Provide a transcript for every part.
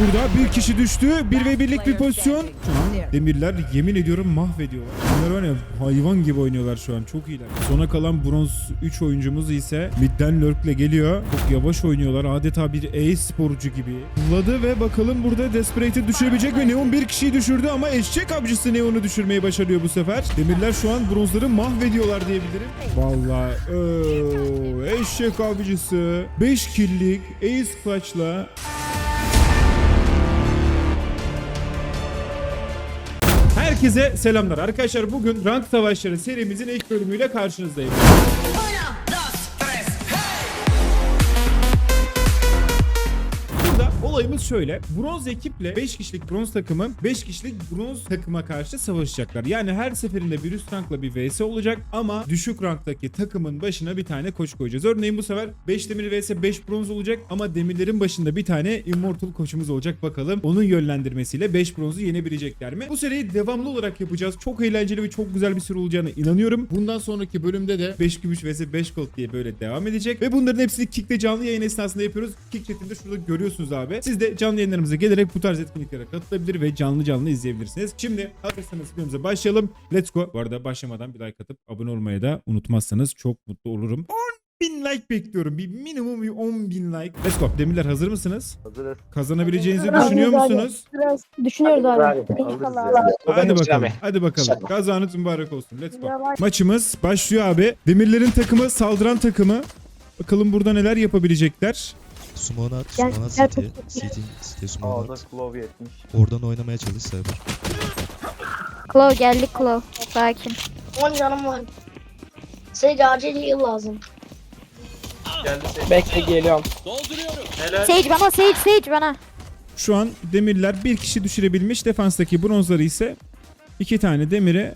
Burada bir kişi düştü. Bir ve birlik bir pozisyon. Demirler yemin ediyorum mahvediyorlar. Bunlar var ya hayvan gibi oynuyorlar şu an. Çok iyiler. Sona kalan bronz 3 oyuncumuz ise midden lurkle geliyor. Çok yavaş oynuyorlar. Adeta bir e-sporcu gibi. Vladı ve bakalım burada Desperate'i düşürebilecek mi? Neon bir kişiyi düşürdü ama eşek avcısı Neon'u düşürmeyi başarıyor bu sefer. Demirler şu an bronzları mahvediyorlar diyebilirim. Vallahi ooo, eşek avcısı 5 killik ace clutch'la Herkese selamlar. Arkadaşlar bugün Rank Savaşları serimizin ilk bölümüyle karşınızdayım. Olayımız şöyle. Bronz ekiple 5 kişilik bronz takımı 5 kişilik bronz takıma karşı savaşacaklar. Yani her seferinde bir üst rankla bir vs olacak ama düşük ranktaki takımın başına bir tane koç koyacağız. Örneğin bu sefer 5 demir vs 5 bronz olacak ama demirlerin başında bir tane immortal koçumuz olacak bakalım. Onun yönlendirmesiyle 5 bronzu yenebilecekler mi? Bu seriyi devamlı olarak yapacağız. Çok eğlenceli ve çok güzel bir seri olacağına inanıyorum. Bundan sonraki bölümde de 5 gümüş vs 5 gold diye böyle devam edecek. Ve bunların hepsini Kick'te canlı yayın esnasında yapıyoruz. Kick chatinde şurada görüyorsunuz abi. Siz de canlı yayınlarımıza gelerek bu tarz etkinliklere katılabilir ve canlı canlı izleyebilirsiniz. Şimdi hazırsanız videomuza başlayalım. Let's go. Bu arada başlamadan bir like atıp abone olmayı da unutmazsanız çok mutlu olurum. 10 bin like bekliyorum. Bir minimum bir 10 bin like. Let's go. Demirler hazır mısınız? Hazırız. Kazanabileceğinizi Hazırız düşünüyor abi. musunuz? Biraz düşünüyoruz abi. İnşallah ya. abi. Hadi bakalım. Hadi bakalım. Kazanız mübarek olsun. Let's go. Maçımız başlıyor abi. Demirlerin takımı saldıran takımı. Bakalım burada neler yapabilecekler. Summon at, Gel- summon at gel City. tut- City, City summon A'da at. Claw 70. Oradan oynamaya çalış Cyber. Claw geldik Claw. Sakin. 10 canım var. Sage acil heal lazım. Geldi şey. Bekle geliyorum. Helal. Sage bana Sage Sage bana. Şu an demirler bir kişi düşürebilmiş. Defanstaki bronzları ise iki tane demire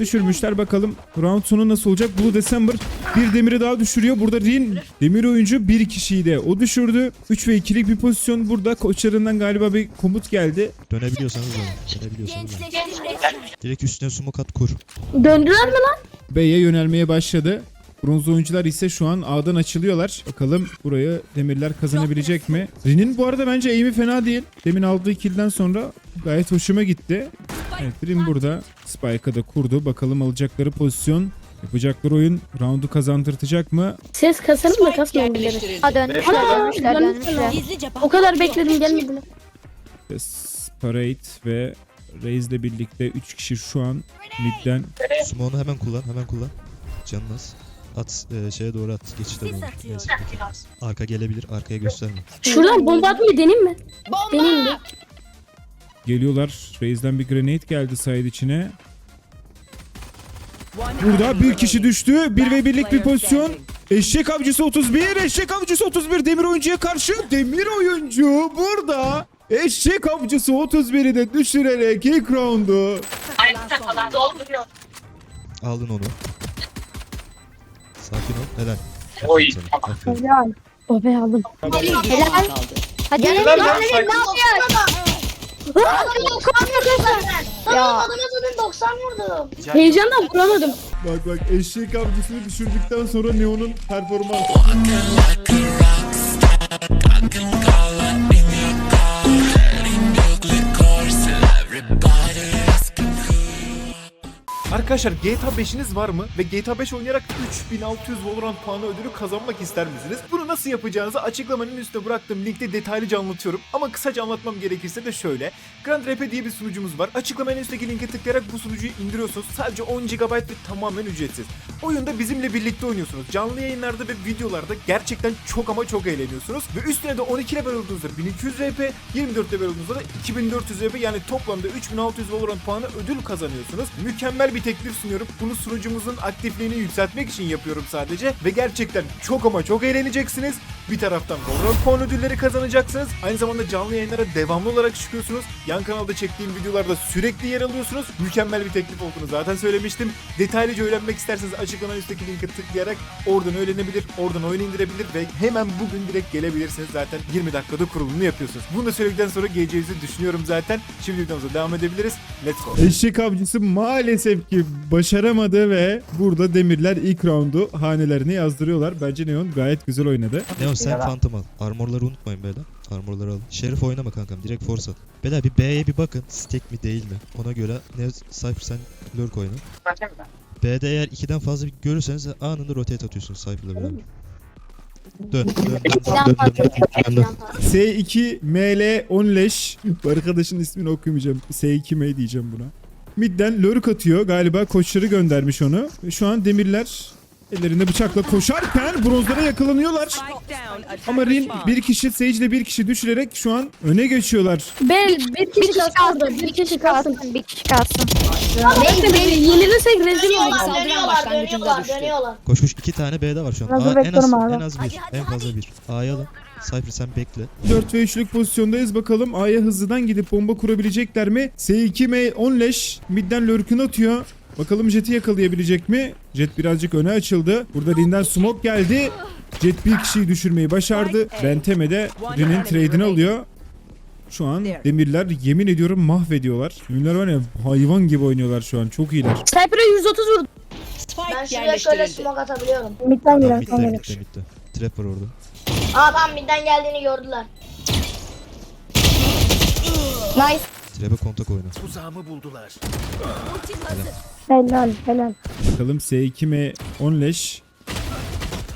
düşürmüşler. Bakalım round sonu nasıl olacak? Blue December bir demiri daha düşürüyor. Burada Rin demir oyuncu bir kişiyi de o düşürdü. 3 ve 2'lik bir pozisyon burada. Koçlarından galiba bir komut geldi. Dönebiliyorsanız dönün. Dönebiliyorsanız dönün. Direkt üstüne smoke at kur. Döndüler mi lan? B'ye yönelmeye başladı. Bronz oyuncular ise şu an A'dan açılıyorlar. Bakalım burayı demirler kazanabilecek mi? Rin'in bu arada bence aim'i fena değil. Demin aldığı kill'den sonra gayet hoşuma gitti. Evet Rin burada. Spike'a da kurdu. Bakalım alacakları pozisyon. Yapacakları oyun roundu kazandırtacak mı? Ses kasalım da kasmayalım birileri. Ha dönmüşler Aa, dönmüşler dönmüşler. dönmüşler. O kadar bekledim gelmediler. Parade ve Raze'le birlikte 3 kişi şu an midden. Summon'u hemen kullan, hemen kullan. Canın az. At e, şeye doğru at. Geçişte. Neyse. okey. Arka gelebilir, arkaya gösterme. Şuradan bomba atmayı deneyim mi? Deneyim mi? Geliyorlar. Raze'den bir grenade geldi side içine. Burada bir kişi düştü. Bir ve birlik bir pozisyon. Eşek avcısı 31. Eşek avcısı 31 demir oyuncuya karşı. Demir oyuncu burada. Eşek avcısı 31'i de düşürerek ilk roundu. Aldın onu. Sakin ol. Helal. Oy. Aferin sana, aferin. Helal. Oh be aldım. Helal. Hadi Helal helal. lan sen. Ya Heyecandan vuramadım. Bak bak eşek avcısını düşürdükten sonra Neon'un performansı. Arkadaşlar GTA 5'iniz var mı? Ve GTA 5 oynayarak 3600 Valorant puanı ödülü kazanmak ister misiniz? Bunu nasıl yapacağınızı açıklamanın üstüne bıraktığım linkte detaylıca anlatıyorum. Ama kısaca anlatmam gerekirse de şöyle. Grand RP diye bir sunucumuz var. Açıklamanın üstteki linke tıklayarak bu sunucuyu indiriyorsunuz. Sadece 10 GB ve tamamen ücretsiz. Oyunda bizimle birlikte oynuyorsunuz. Canlı yayınlarda ve videolarda gerçekten çok ama çok eğleniyorsunuz. Ve üstüne de 12 level olduğunuzda 1200 RP, 24 level olduğunuzda da 2400 RP yani toplamda 3600 Valorant puanı ödül kazanıyorsunuz. Mükemmel bir teklif sunuyorum. Bunu sunucumuzun aktifliğini yükseltmek için yapıyorum sadece. Ve gerçekten çok ama çok eğleneceksiniz. Bir taraftan Valorant puan ödülleri kazanacaksınız. Aynı zamanda canlı yayınlara devamlı olarak çıkıyorsunuz. Yan kanalda çektiğim videolarda sürekli yer alıyorsunuz. Mükemmel bir teklif olduğunu zaten söylemiştim. Detaylıca öğrenmek isterseniz açıklanan üstteki linke tıklayarak oradan öğrenebilir, oradan oyun indirebilir ve hemen bugün direkt gelebilirsiniz. Zaten 20 dakikada kurulumunu yapıyorsunuz. Bunu da söyledikten sonra geleceğinizi düşünüyorum zaten. Şimdi videomuza devam edebiliriz. Let's go. Eşek avcısı maalesef ki başaramadı ve burada demirler ilk roundu hanelerini yazdırıyorlar. Bence Neon gayet güzel oynadı. Neon sen Phantom al. Armorları unutmayın beyler. Armorları al. Şerif oynama kankam. Direkt force al. Beyler bir B'ye bir bakın. Stack mi değil mi? Ona göre ne Cypher sen lurk oyna. B'de eğer 2'den fazla bir görürseniz anında rotate atıyorsunuz Cypher'la beraber. Dön, dön, dön, dön, dön, dön, dön, dön. S2 ML 10 leş. Arkadaşın ismini okuyamayacağım. S2 M diyeceğim buna. Midden lörük atıyor. Galiba koçları göndermiş onu. Ve şu an demirler ellerinde bıçakla koşarken bronzlara yakalanıyorlar. Ama Rin bir kişi Sage ile bir kişi düşürerek şu an öne geçiyorlar. Ben bir kişi kalsın. Bir kişi kalsın. Bir kişi kalsın. Neyse yenilirsek rezil oluruz. Dönüyorlar, dönüyorlar, dönüyorlar, dönüyorlar. Koş koş iki tane B'de var şu an. Hazır A, en az en az bir. En fazla bir. A'yı alın. Cypher sen bekle. 4 ve 3'lük pozisyondayız. Bakalım A'ya hızlıdan gidip bomba kurabilecekler mi? S2 M 10 leş. Midden lurk'ünü atıyor. Bakalım Jet'i yakalayabilecek mi? Jet birazcık öne açıldı. Burada Rin'den smoke geldi. Jet bir kişiyi düşürmeyi başardı. Benteme de Rin'in trade'ini alıyor. Şu an demirler yemin ediyorum mahvediyorlar. Demirler var ya hayvan gibi oynuyorlar şu an. Çok iyiler. Sniper'a 130 vurdu. Ben şuraya şöyle smoke atabiliyorum. Midden girer. Tamam girer. midde midde. Trap var orada. Aa tamam midden geldiğini gördüler. Nice. Trap'e kontak oyna. Helal helal. Bakalım S2 M 10 leş.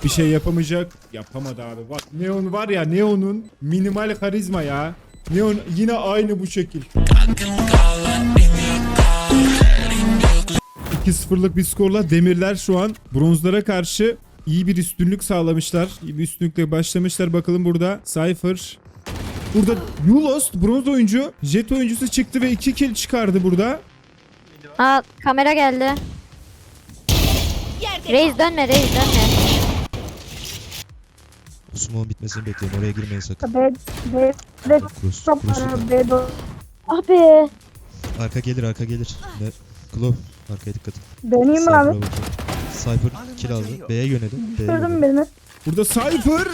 Bir şey yapamayacak. Yapamadı abi. Bak Neon var ya Neon'un minimal karizma ya. Neon yine aynı bu şekil. 2-0'lık bir skorla Demirler şu an bronzlara karşı iyi bir üstünlük sağlamışlar. İyi bir üstünlükle başlamışlar. Bakalım burada Cypher. Burada Yulost bronz oyuncu. Jet oyuncusu çıktı ve 2 kill çıkardı burada. Aa kamera geldi. Reis dönme reis dönme. Osman'ın bitmesini bekleyin. Oraya girmeyin sakın. B, B, B Cross, cross abi. B do. Ah be. Arka gelir arka gelir. Ne? Glove. Arkaya dikkat. Döneyim mi Cypher'a abi? Cypher kill aldı. B'ye yönelin. B'ye birini? Burada Cypher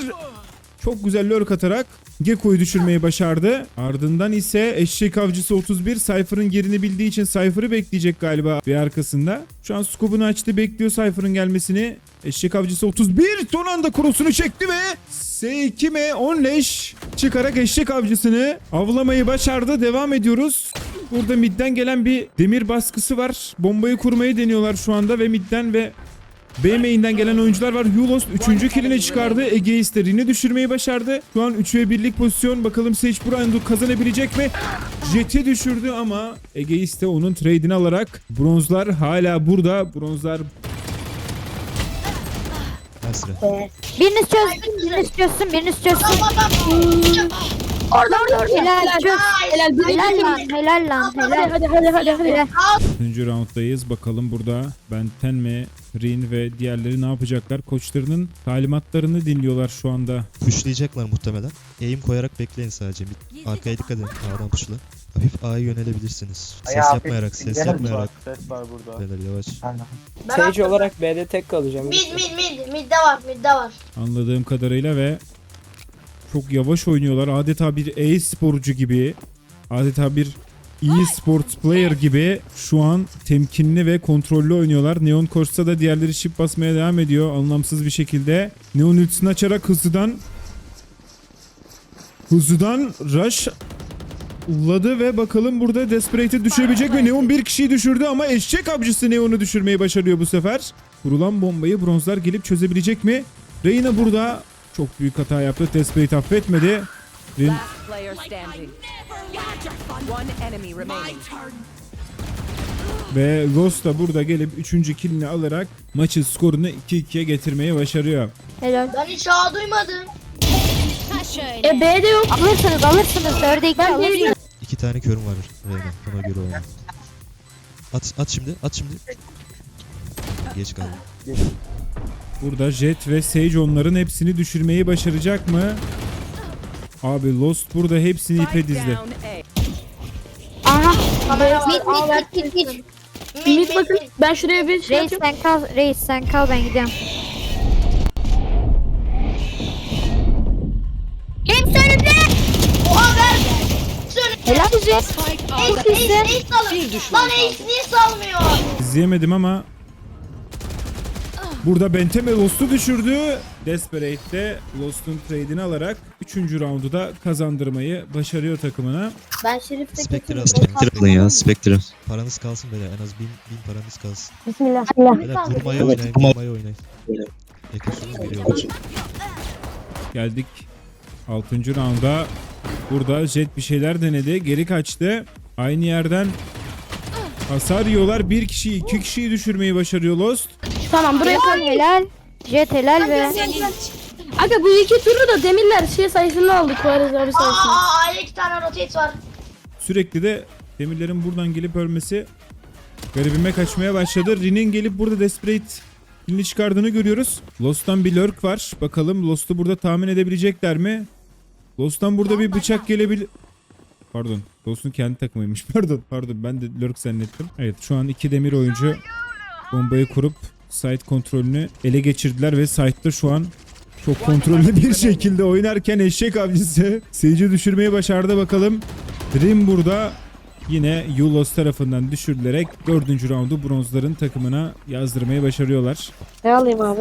çok güzel lurk atarak Gekko'yu düşürmeyi başardı. Ardından ise eşek avcısı 31 Cypher'ın yerini bildiği için Cypher'ı bekleyecek galiba bir arkasında. Şu an scope'unu açtı bekliyor Cypher'ın gelmesini. Eşek avcısı 31 son anda cross'unu çekti ve S2M 10 leş çıkarak eşek avcısını avlamayı başardı. Devam ediyoruz. Burada midden gelen bir demir baskısı var. Bombayı kurmayı deniyorlar şu anda ve midden ve B main'den gelen oyuncular var. Yulos 3. kilini çıkardı. Egeist de Rin'i düşürmeyi başardı. Şu an 3 ve 1'lik pozisyon. Bakalım Sage bu roundu kazanabilecek mi? Jet'i düşürdü ama Egeist de onun trade'ini alarak bronzlar hala burada. Bronzlar Nice. Biriniz çözsün biriniz çözsün biriniz çözsün. Orada orada orada. Helal çöz. Helal. Helal lan helal lan helal. hadi hadi hadi hadi. Helal. 4. rounddayız. Bakalım burada Benten mi, Rin ve diğerleri ne yapacaklar? Koçlarının talimatlarını dinliyorlar şu anda. Pushlayacaklar muhtemelen. Aim koyarak bekleyin sadece. Bir arkaya dikkat edin. A'dan pushla. Hafif A'ya yönelebilirsiniz. Ses yapmayarak, ses yapmayarak. Ses var burada. Beyler yavaş. Ben Sage olarak B'de tek kalacağım. Mid mid mid midde var midde var. Anladığım kadarıyla ve çok yavaş oynuyorlar. Adeta bir e-sporcu gibi. Adeta bir e-sports player gibi şu an temkinli ve kontrollü oynuyorlar. Neon koşsa da diğerleri şip basmaya devam ediyor anlamsız bir şekilde. Neon ultisini açarak hızlıdan hızlıdan rush Ladı ve bakalım burada Desperate'i düşürebilecek mi? Neon bir kişiyi düşürdü ama eşek avcısı Neon'u düşürmeyi başarıyor bu sefer. Kurulan bombayı bronzlar gelip çözebilecek mi? Reyna burada çok büyük hata yaptı. Desperate affetmedi. Rin ve Ghost da burada gelip 3. killini alarak maçın skorunu 2-2'ye getirmeyi başarıyor. Helal. Ben hiç ağ duymadım. E B'de yok. Alırsınız alırsınız. Ben alırsınız. İki tane körüm var Reyna. Ona göre oyna. At, at şimdi, at şimdi. Geç kaldı. Burada Jet ve Sage onların hepsini düşürmeyi başaracak mı? Abi Lost burada hepsini ipe dizdi. Aha. Kamera Mid var. mid mid mid mid. Mid Mid bakın. Ben şuraya bir şey Reis sen kal reis sen kal ben gidiyorum. Hepsi önümde. Oha ver. Helal bize. Ace ace ace salın. Lan ace niye salmıyor? İzleyemedim ama Burada Benteme Lost'u düşürdü. Desperate de Lost'un trade'ini alarak 3. roundu da kazandırmayı başarıyor takımına. Ben Şerif'te Spectre alın. Spectre alın ya Spectre. Paranız kalsın böyle en az 1000 bin paranız kalsın. Bismillah. Vurmaya oynayın vurmaya oynayın. Ekosunuz veriyorlar. Geldik 6. rounda. Burada Jet bir şeyler denedi. Geri kaçtı. Aynı yerden hasar yiyorlar. Bir kişiyi iki kişiyi düşürmeyi başarıyor Lost. Tamam buraya koy. Helal. Jet helal ve Aga bu iki turu da demirler şey sayısını aldık Kuarez abi sayısını. Aa aile iki tane rotate var. Sürekli de demirlerin buradan gelip ölmesi garibime kaçmaya başladı. Rin'in gelip burada Desperate kilini çıkardığını görüyoruz. Lost'tan bir lurk var. Bakalım Lost'u burada tahmin edebilecekler mi? Lost'tan burada bir bıçak gelebilir... Pardon. Lost'un kendi takımıymış. Pardon. Pardon. Ben de lurk zannettim. Evet şu an iki demir oyuncu bombayı kurup site kontrolünü ele geçirdiler ve site'da şu an çok kontrollü bir şekilde oynarken eşek avcısı Sage'i düşürmeyi başardı bakalım. Dream burada yine Yulos tarafından düşürülerek 4. roundu bronzların takımına yazdırmayı başarıyorlar. Ne alayım abi?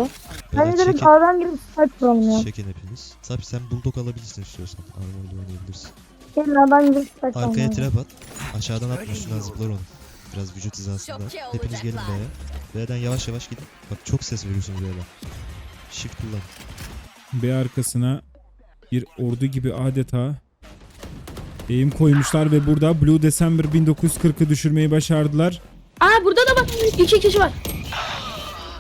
Beyler çekin, Sağdan girip saç bulalım ya. çekin hepiniz. Tabi sen bulldog alabilirsin istiyorsan. Armor'da oynayabilirsin. Gelin adam girip saç Arkaya trap at. Aşağıdan atma üstünden zıplar onu. Biraz vücut hizasında. Hepiniz gelin B'ye. B'den yavaş yavaş gidin. Bak çok ses veriyorsunuz B'den. Shift kullan. B arkasına bir ordu gibi adeta eğim koymuşlar ve burada Blue December 1940'ı düşürmeyi başardılar. Aa burada da bak iki kişi var.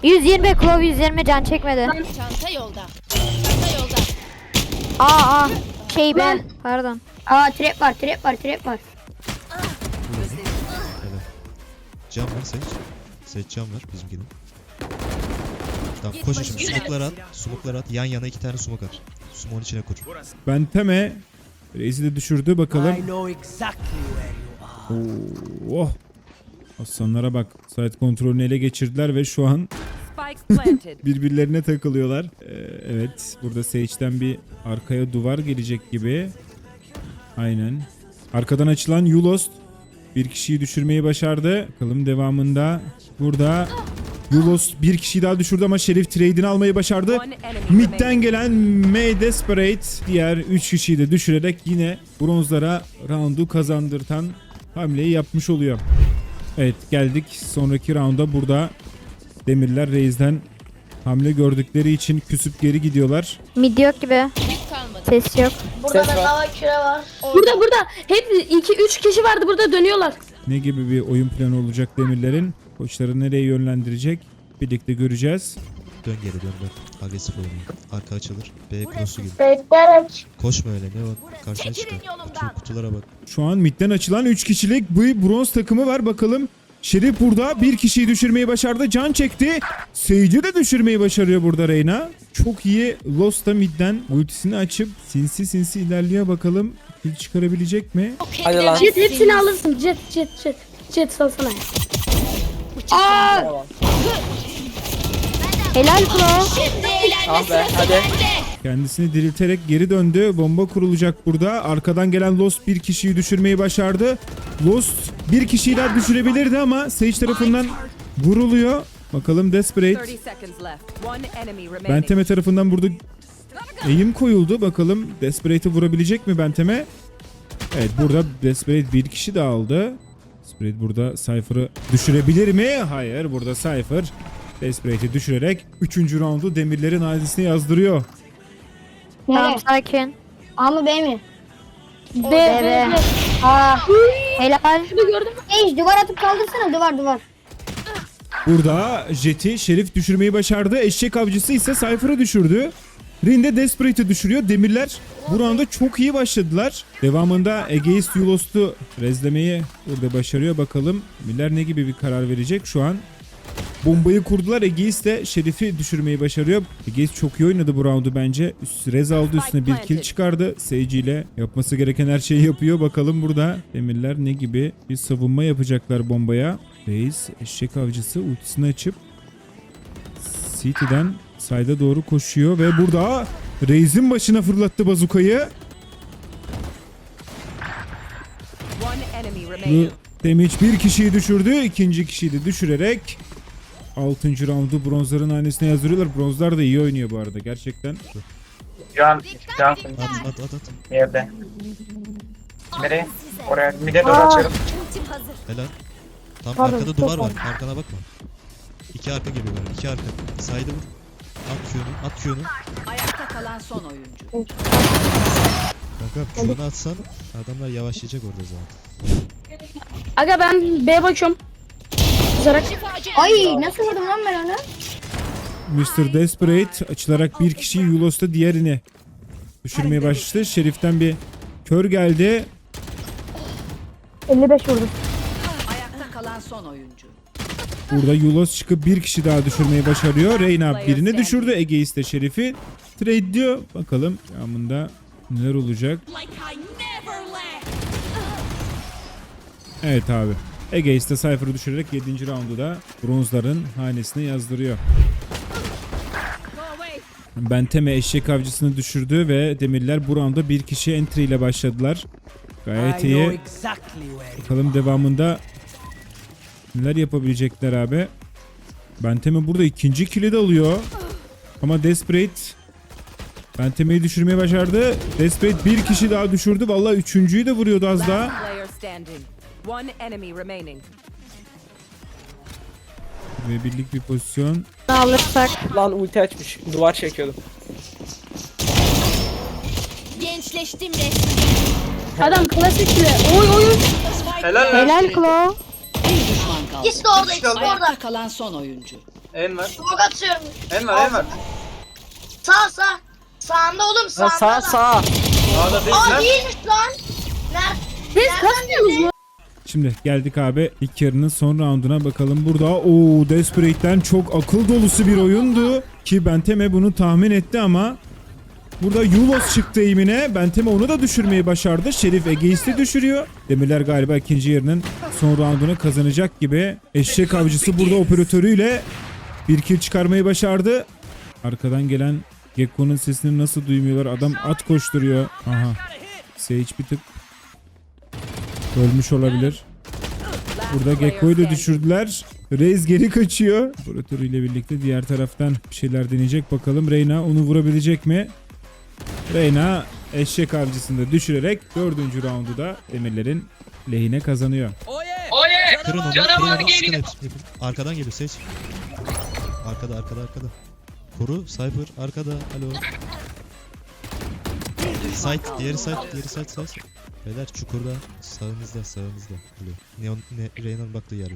120 Claw 120 can çekmedi. Çanta yolda. Çanta yolda. Aa aa. Şey be. Ben- Pardon. Aa trap var trap var trap var. Cam var Sage. Sage cam var bizimkinin. Tamam koşun şimdi smoke'lar at. Smoke'lar at. Yan yana iki tane smoke at. Smoke'un içine kur. Benteme Reis'i de düşürdü bakalım. Oo, oh. Aslanlara bak. Site kontrolünü ele geçirdiler ve şu an birbirlerine takılıyorlar. Ee, evet burada Sage'den bir arkaya duvar gelecek gibi. Aynen. Arkadan açılan Yulost bir kişiyi düşürmeyi başardı. Bakalım devamında burada Yulost bir kişiyi daha düşürdü ama Şerif trade'ini almayı başardı. Mid'den gelen May Desperate diğer 3 kişiyi de düşürerek yine bronzlara roundu kazandırtan hamleyi yapmış oluyor. Evet geldik sonraki rounda burada Demirler Reis'den hamle gördükleri için küsüp geri gidiyorlar. Mid yok gibi. Ses yok. Burada Ses da var. lava küre var. Burada burada hep iki üç kişi vardı burada dönüyorlar. Ne gibi bir oyun planı olacak Demirler'in? Koçları nereye yönlendirecek? Birlikte göreceğiz. Dön geri dön dön. Agresif oynayın. Arka açılır. B cross'u gibi. Bekleyerek. Koşma öyle ne var? Karşına çıkar. Kutu, kutulara bak. Şu an midden açılan 3 kişilik bir bronz takımı var bakalım. Şerif burada bir kişiyi düşürmeyi başardı. Can çekti. Sage'i de düşürmeyi başarıyor burada Reyna. Çok iyi Lost'a midden ultisini açıp sinsi sinsi ilerliyor bakalım. Kill çıkarabilecek mi? Hadi lan. Jet hepsini alırsın jet jet jet. Jet salsana. Tamam. Helal Claw. Ah be hadi. Kendisini dirilterek geri döndü. Bomba kurulacak burada. Arkadan gelen Lost bir kişiyi düşürmeyi başardı. Lost bir kişiyi daha düşürebilirdi ama Sage tarafından vuruluyor. Bakalım Desperate 30 seconds left. One enemy remaining. Benteme tarafından burada eğim koyuldu. Bakalım Desperate'i vurabilecek mi Benteme? Evet burada Desperate bir kişi de aldı. Desperate burada Cypher'ı düşürebilir mi? Hayır burada Cypher Desperate'i düşürerek 3. roundu demirlerin ailesine yazdırıyor. Tamam sakin. A mı B mi? B B, B. Aa. Helal. Şurada gördün mü? Ey duvar atıp kaldırsana duvar duvar. Burada Jet'i Şerif düşürmeyi başardı. Eşek avcısı ise Cypher'ı düşürdü. Rinde Desperate'i düşürüyor. Demirler bu rounda çok iyi başladılar. Devamında Egeist Yulos'tu rezlemeyi burada başarıyor. Bakalım Miller ne gibi bir karar verecek şu an. Bombayı kurdular. Egeist de Şerif'i düşürmeyi başarıyor. Egeist çok iyi oynadı bu roundu bence. Üst, Rez aldı üstüne bir kill çıkardı. Sage ile yapması gereken her şeyi yapıyor. Bakalım burada Demirler ne gibi bir savunma yapacaklar bombaya. Reis eşek avcısı ultisini açıp City'den sayda doğru koşuyor ve burada Reis'in başına fırlattı bazukayı. Damage bir kişiyi düşürdü. ikinci kişiyi de düşürerek 6. roundu bronzların hanesine yazdırıyorlar. Bronzlar da iyi oynuyor bu arada gerçekten. Can, can At at at at. yerde. Nereye? Oraya mide doğru açıyorum. Helal. Tam Pardon, arkada duvar var. pardon. Arkana bakma. İki arka geliyor böyle. İki arka. Saydı vur. At Q'nu. At Q'nu. Ayakta kalan son oyuncu. Kanka Q'nu atsan adamlar yavaşlayacak orada zaten. Aga ben B bakıyorum. Kızarak. Ay nasıl vurdum lan ben onu? Mr. Desperate açılarak bir kişiyi Yulos'ta diğerini düşürmeye başladı. Şerif'ten bir kör geldi. 55 vurdum. Burada Yulos çıkıp bir kişi daha düşürmeyi başarıyor. Reyna birini düşürdü. Egeist de Şerif'i trade diyor. Bakalım devamında neler olacak. Evet abi. Egeist de Cypher'ı düşürerek 7. roundu da bronzların hanesine yazdırıyor. Benteme eşek avcısını düşürdü ve Demirler bu rounda bir kişi entry ile başladılar. Gayet iyi. Bakalım devamında neler yapabilecekler abi. Benteme burada ikinci kill'i de alıyor. Ama Desperate Benteme'yi düşürmeye başardı. Desperate bir kişi daha düşürdü. Vallahi üçüncüyü de vuruyordu az daha. Ve birlik bir pozisyon. Alırsak. Lan ulti açmış. Duvar çekiyordum. Gençleştim resmen. Adam klasik bile. Oy oy. Helal. Helal Klo. Kaldı. İkisi de orada ikisi de orada. Ayakta kalan son oyuncu. En var. Smoke atıyorum. En var, en var. Sağ sağ. Sağında oğlum sağında. sağ sağ. Sağda değil Aa lan. değilmiş lan. Nerede? Siz kasmıyorsunuz mu? Şimdi geldik abi ilk yarının son rounduna bakalım. Burada o Desperate'den çok akıl dolusu bir oyundu. Ki Benteme bunu tahmin etti ama Burada Yulos çıktı eğimine. Benteme onu da düşürmeyi başardı. Şerif Egeist'i düşürüyor. Demirler galiba ikinci yarının son roundunu kazanacak gibi. Eşek avcısı burada operatörüyle bir kill çıkarmayı başardı. Arkadan gelen Gekko'nun sesini nasıl duymuyorlar? Adam at koşturuyor. Aha. Sage bir tık ölmüş olabilir. Burada Gekko'yu da düşürdüler. Reis geri kaçıyor. Operatörü ile birlikte diğer taraftan bir şeyler deneyecek. Bakalım Reyna onu vurabilecek mi? Reyna eşek avcısını düşürerek dördüncü roundu da Demirler'in lehine kazanıyor. Kırın onu. Kırın onu. Sıkın hepsini. yapın. Arkadan geliyor ses. Arkada arkada arkada. Koru. Cypher. Arkada. Alo. Site. Diğeri site. Diğeri site site. Beyler çukurda. Sağınızda sağınızda. Alo. Neon, ne, Reyna'nın baktığı yerde.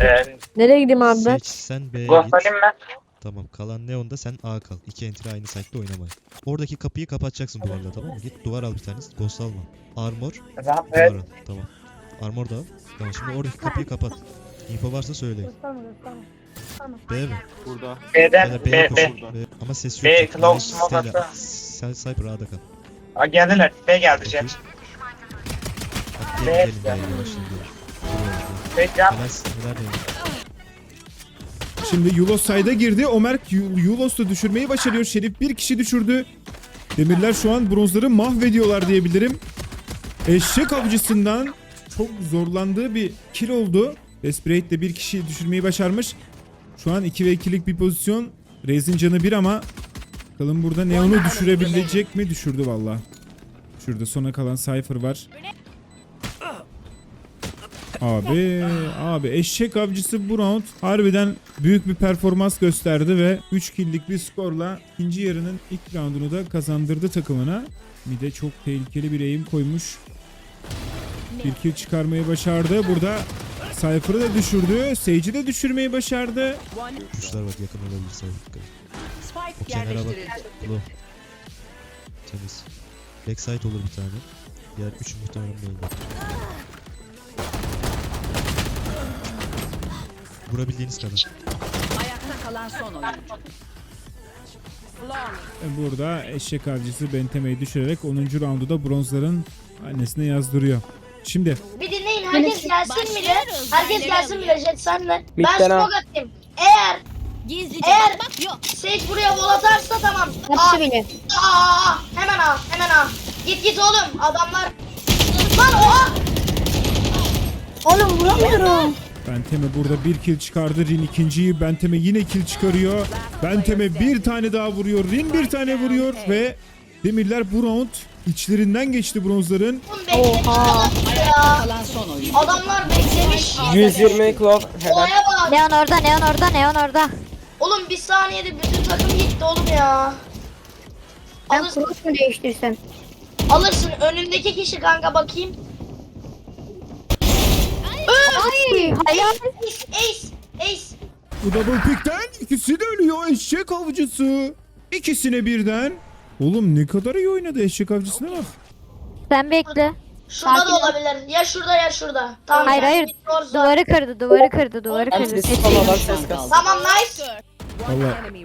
Ee, Nereye gideyim abi ben? Sage sen B'ye git. alayım mı? Tamam kalan Neon'da sen A kal. İki entry aynı site'de oynamayın. Oradaki kapıyı kapatacaksın duvarla tamam mı? Git duvar al bir tane. Ghost alma. Armor. Duvar al. Tamam. Armor da al. Tamam şimdi oradaki kapıyı kapat. Info varsa söyleyin. B mi? Burada. B'den, B, B. B. Ama ses yok. B, close smoke. Sen Cypher A'da kal. Aa, geldiler. B geldi Jet. Bak gelin gelin. B'ye yavaşlayın. B. Helal neler diyor. Şimdi Yulos sayda girdi. Omer Yu- Yulos da düşürmeyi başarıyor. Şerif bir kişi düşürdü. Demirler şu an bronzları mahvediyorlar diyebilirim. Eşek avcısından çok zorlandığı bir kill oldu. Desperate de bir kişiyi düşürmeyi başarmış. Şu an 2 ve 2'lik bir pozisyon. Reis'in canı 1 ama bakalım burada Neon'u düşürebilecek mi? Düşürdü valla. Şurada sona kalan Cypher var. Abi, abi eşek avcısı bu round harbiden büyük bir performans gösterdi ve 3 kill'lik bir skorla ikinci yarının ilk roundunu da kazandırdı takımına. Mide çok tehlikeli bir eğim koymuş. Bir kill çıkarmayı başardı. Burada Cypher'ı da düşürdü. Sage'i de düşürmeyi başardı. Kuşlar bak yakın olabilir Cypher. dikkat. O spike kenara bak. yerleştirildi. Low. Temiz. Backside olur bir tane. Diğer üç muhtemelen böyle. Vurabildiğiniz kadar. Ayakta kalan son oyuncu. E, Burada eşek avcısı Benteme'yi düşürerek 10. roundu da bronzların annesine yazdırıyor. Şimdi Bir dinleyin herkes gelsin bile. Herkes gelsin bile Jet sen de. Ben Midden al. smoke atayım. Eğer Gizlice Eğer- bakmak yok. Sage buraya vol atarsa tamam. Aa, bile. aa, hemen al hemen al. Git git oğlum adamlar. Lan oha. Oğlum vuramıyorum. Benteme burada bir kill çıkardı. Rin ikinciyi. Benteme yine kill çıkarıyor. Benteme bir tane daha vuruyor. Rin bir tane vuruyor ve Demirler bu round içlerinden geçti bronzların. Oha. Adamlar beklemiş. 120 Claw helal. Neon orada, Neon orada, Neon orada. Oğlum bir saniyede bütün takım gitti oğlum ya. Ben Alırsın, değiştirsem? alırsın. Önündeki kişi kanka bakayım. Ay, hayal. Ace, ace, ace. Bu double pick'ten ikisi de ölüyor. Eşek avcısı. İkisine birden. Oğlum ne kadar iyi oynadı eşek avcısına bak. Sen bekle. Şurada da olabilir. Ya şurada ya şurada. Tamam. Hayır, ben hayır. Duvarı kırdı, duvarı kırdı, duvarı Hem kırdı. ses. Tamam nice.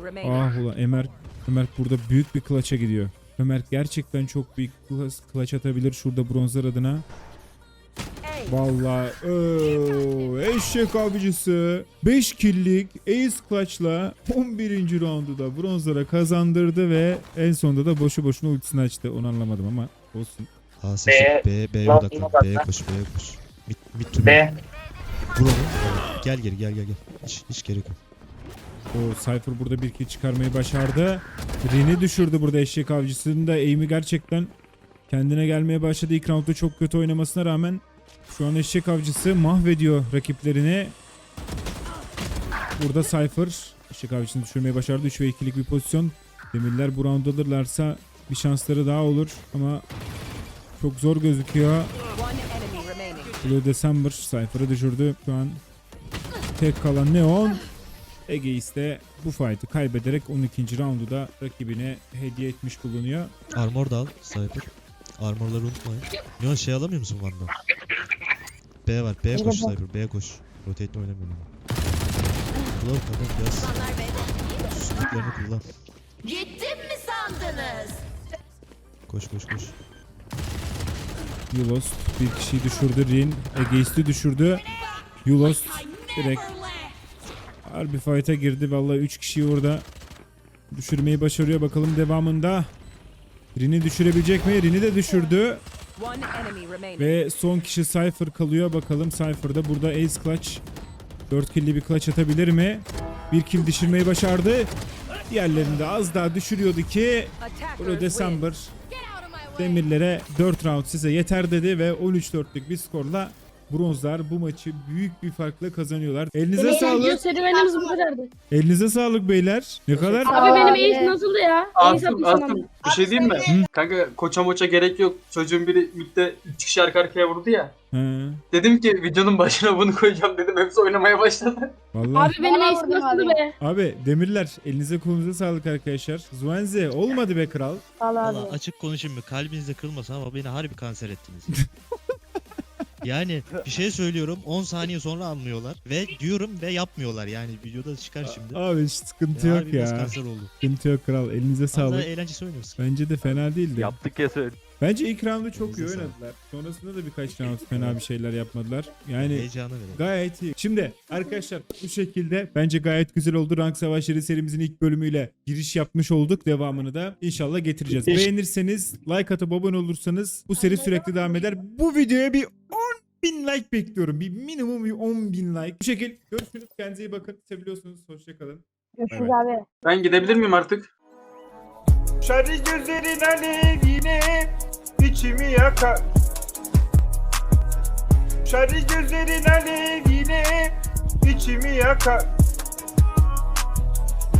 Remaining. Ah ulan Ömer, Ömer burada büyük bir klaça gidiyor. Ömer gerçekten çok büyük klaç atabilir şurada bronzlar adına. Vallahi ooo, eşek avcısı 5 killik ace clutch'la 11. roundu da bronzlara kazandırdı ve en sonunda da boşu boşuna ultisini açtı. Onu anlamadım ama olsun. A sesi B, B, B'ye odaklan. B'ye koş, B'ye koş. Mid to mid. B. Vur onu. Gel geri, gel gel gel. Hiç, hiç gerek yok. O Cypher burada bir kill çıkarmayı başardı. Rin'i düşürdü burada eşek avcısının da aim'i gerçekten kendine gelmeye başladı. İlk roundda çok kötü oynamasına rağmen şu an eşek avcısı mahvediyor rakiplerini. Burada Cypher eşek avcısını düşürmeyi başardı. 3 ve 2'lik bir pozisyon. Demirler bu round alırlarsa bir şansları daha olur ama çok zor gözüküyor. Blue December Cypher'ı düşürdü. Şu an tek kalan Neon. Egeist de bu fight'ı kaybederek 12. roundu da rakibine hediye etmiş bulunuyor. Armor da al. Sniper. Armorları unutmayın. Yo şey alamıyor musun Van'dan? B var. B'ye koş Sniper. B'ye koş. Rotate'le oynamıyorum. Kullan kadar yaz. Sütüklerini kullan. Gittim mi sandınız? Koş koş koş. Yulost bir kişiyi düşürdü. Rin Egeist'i düşürdü. Yulost direkt harbi fight'a girdi. Vallahi 3 kişiyi orada düşürmeyi başarıyor. Bakalım devamında Rin'i düşürebilecek mi? Rin'i de düşürdü. Ve son kişi Cypher kalıyor. Bakalım Cypher da burada Ace Clutch. 4 kill'li bir clutch atabilir mi? Bir kill düşürmeyi başardı. Diğerlerini de az daha düşürüyordu ki win. December Demirlere 4 round size yeter dedi ve 13-4'lük bir skorla bronzlar bu maçı büyük bir farkla kazanıyorlar. Elinize Video sağlık. serüvenimiz bu kadardı. Elinize sağlık beyler. Ne kadar Abi benim ace nasıldı ya? Ace Asım, atmışsın Asım bir şey diyeyim mi? Kanka koça moça gerek yok. Çocuğun biri midde 3 kişi arka arkaya vurdu ya. He, Dedim ki videonun başına bunu koyacağım dedim. Hepsi oynamaya başladı. vallahi. Abi benim ace nasıldı be? Abi demirler elinize kolunuza sağlık arkadaşlar. Zuenze olmadı be kral. Allah Valla açık konuşayım mı? Kalbinizde kırılmasın ama beni harbi kanser ettiniz. yani bir şey söylüyorum 10 saniye sonra anlıyorlar ve diyorum ve yapmıyorlar yani videoda çıkar şimdi. Abi hiç sıkıntı Ya yok biraz ya. kanser oldu. Sıkıntı yok kral. Elinize Fazla sağlık. eğlencesi oynuyoruz. Bence de fena değildi. Yaptık ya söyle. Bence ilk roundu çok iyi Elinize sağlık. oynadılar. Sonrasında da birkaç round fena bir şeyler yapmadılar. Yani Heyecanı verelim. Gayet iyi. Şimdi arkadaşlar bu şekilde bence gayet güzel oldu. Rank Savaşları serimizin ilk bölümüyle giriş yapmış olduk. Devamını da inşallah getireceğiz. Beğenirseniz, like atıp abone olursanız bu seri sürekli devam eder. Bu videoya bir 10 bin like bekliyorum. Bir minimum bir 10 bin like. Bu şekilde görüşürüz. Kendinize iyi bakın. Seviyorsunuz. Hoşçakalın. Görüşürüz abi. Ben gidebilir miyim artık? Şarj gözlerin alevine içimi yakar Şarj gözlerin alevine içimi yakar